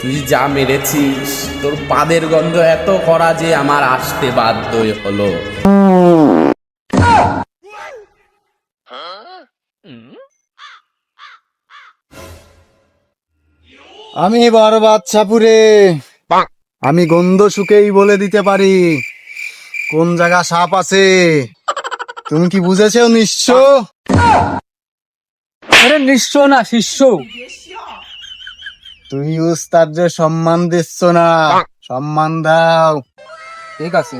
তুই যা মেরেছিস তোর পাদের গন্ধ এত করা যে আমার আসতে বাধ্য হলো। আমি বরবাদ সাপুরে। আমি গন্ধ শুকেই বলে দিতে পারি। কোন জায়গা সাপ আছে? তুমি কি বুঝেছ নিশ্চ আরে নিঃস্ব না শিষ্য। তুই উস্তাদ যে সম্মান দিচ্ছ না। সম্মান দাও। ঠিক আছে।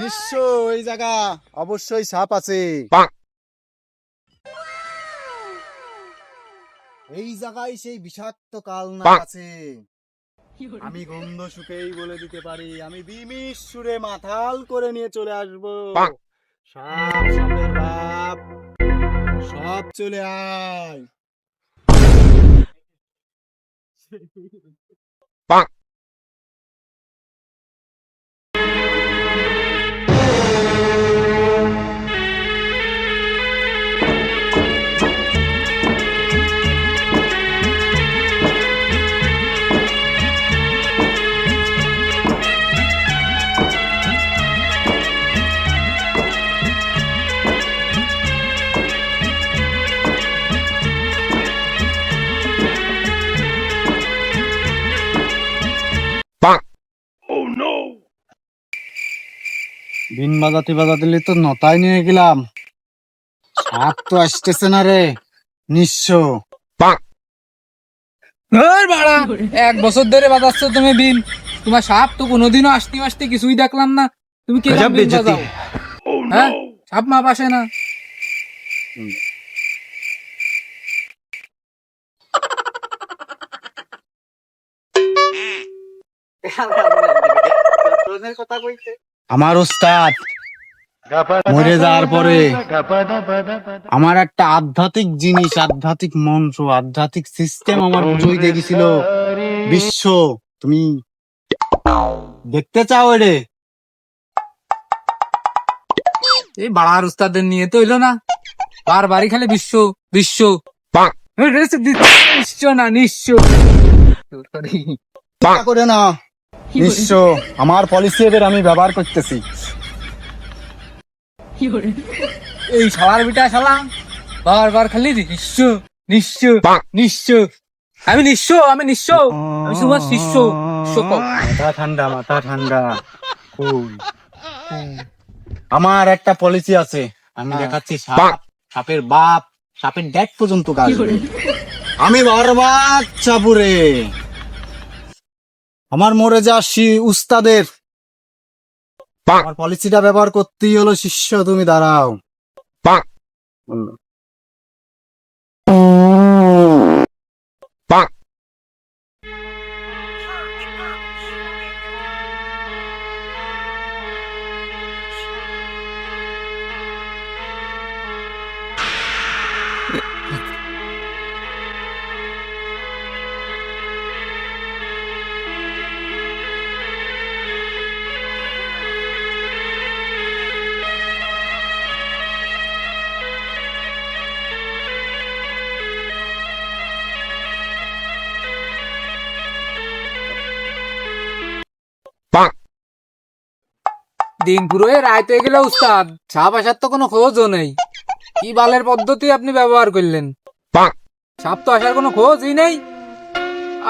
নিশ্চয় ওই জায়গা অবশ্যই সাপ আছে। এই জায়গায় সেই বিষাক্ত কালনা আছে। আমি গন্ধ শুকেই বলে দিতে পারি আমি বিমিশ সুরে মাথাল করে নিয়ে চলে আসব। সাপ সাপের বাপ সব চলে আয়। বিন বাজাতে বাজাতে তো নতায় নিয়ে গেলাম। সাপ তো আসতেছে না রে নিঃস্ব। বাড়া এক বছর ধরে বাজাচ্ছ তুমি বিন তোমার সাপ তো কোনোদিনও আসতে আসতে কিছুই দেখলাম না। তুমি কি। বাজাও? হ্যাঁ? সাপ মাপ আসে না। আমার ওস্তাদ মরে যাওয়ার পরে আমার একটা আধ্যাত্মিক জিনিস আধ্যাত্মিক মন্ত্র আধ্যাত্মিক সিস্টেম আমার পুজোই দেখেছিল বিশ্ব তুমি দেখতে চাও রে এই বাড়ার উস্তাদের নিয়ে তো হইল না। বারবারই খালি বিশ্ব বিশ্ব? বিশ্ব না নিশ্চয়। করে না। বিশ্ব আমার পলিসি এবার আমি ব্যবহার করতেছি। এই শালার বিটা শালা বারবার খালি নিঃস্ব নিঃস্ব নিঃস্ব আমি নিঃস্ব আমি নিঃস্ব আমি তোমার শিষ্য মাথা ঠান্ডা মাথা ঠান্ডা কুল আমার একটা পলিসি আছে আমি দেখাচ্ছি সাপ। সাপের বাপ সাপের ড্যাট পর্যন্ত কাজ আমি বারবার চাপুরে আমার মরে যা শি- উস্তাদের। আমার পলিসিটা ব্যবহার করতেই হলো শিষ্য তুমি দাঁড়াও। বলল। দিন পুরো রায় হয়ে গেল উস্তাদ। সাপ আসার তো কোনো খোঁজও নেই। কি বালের পদ্ধতি আপনি ব্যবহার করলেন? সাপ তো আসার কোনো খোঁজই নেই।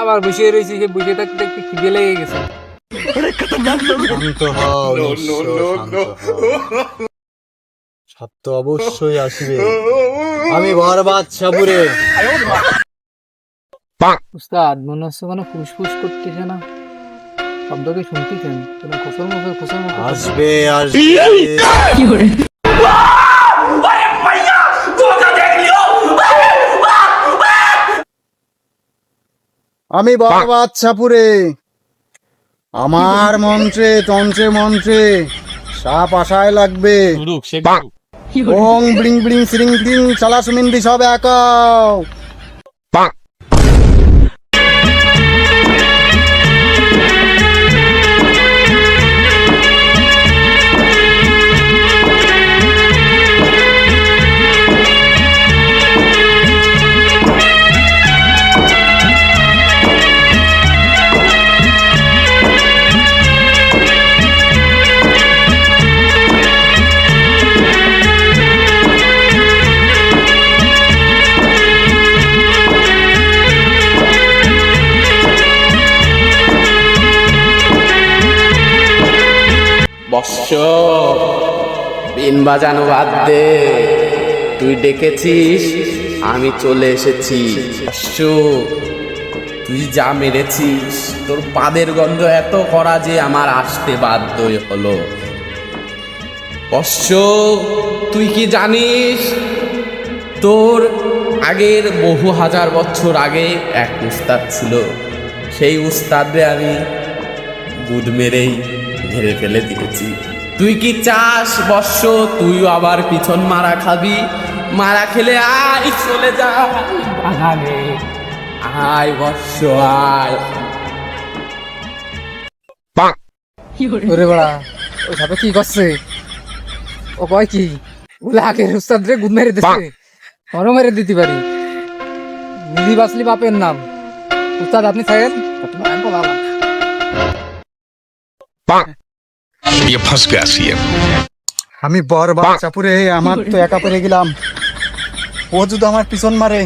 আবার বসে রয়েছি যে বসে থাকতে থাকতে খিদে লেগে গেছে। শান্ত হও শান্ত অবশ্যই আসবে। আমি বরবাদ সাপুরে। উস্তাদ মনে হচ্ছে কোনো ফুসফুস করতেছে না। শব্দকে শুনতেছেন কোনো খসর আসবে আসবে। আমি বরবাদ সাপুরে। আমার মন্ত্রে তন্ত্রে মন্ত্রে সাপ আশায় লাগবে। ওং ব্লিং ব্লিং সিরিং ব্লিং চালা সুমিন্দি সব একাও বর্ষ বিন বাজানো বাদ দে। তুই ডেকেছিস, আমি চলে এসেছি। বর্ষ তুই যা মেরেছিস, তোর পাদের গন্ধ এত করা যে আমার আসতে বাধ্য হলো। বর্ষ তুই কি জানিস, তোর আগের বহু হাজার বছর আগে এক উস্তাদ ছিল। সেই উস্তাদে আমি গুদ মেরেই মেরে ফেলে দিয়েছি। তুই কি চাস বর্ষ তুইও আবার পিছন মারা খাবি। মারা খেলে আয়, চলে যা। আয় বর্ষ আয়। কি করছে? ও কয় কি? বলে উস্তাদ রে গুদ মেরে দিচ্ছে আমারও মেরে দিতে পারি। নিধি বাসলি বাপের নাম। উস্তাদ আপনি থাকেন? পলালাম। ये फंस गया सीएम আমি বর চাপুরে আমার তো একা পড়ে গেলাম ও যদি আমার পিছন মারে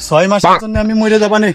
ছয় মাসের জন্য আমি মরে যাবানে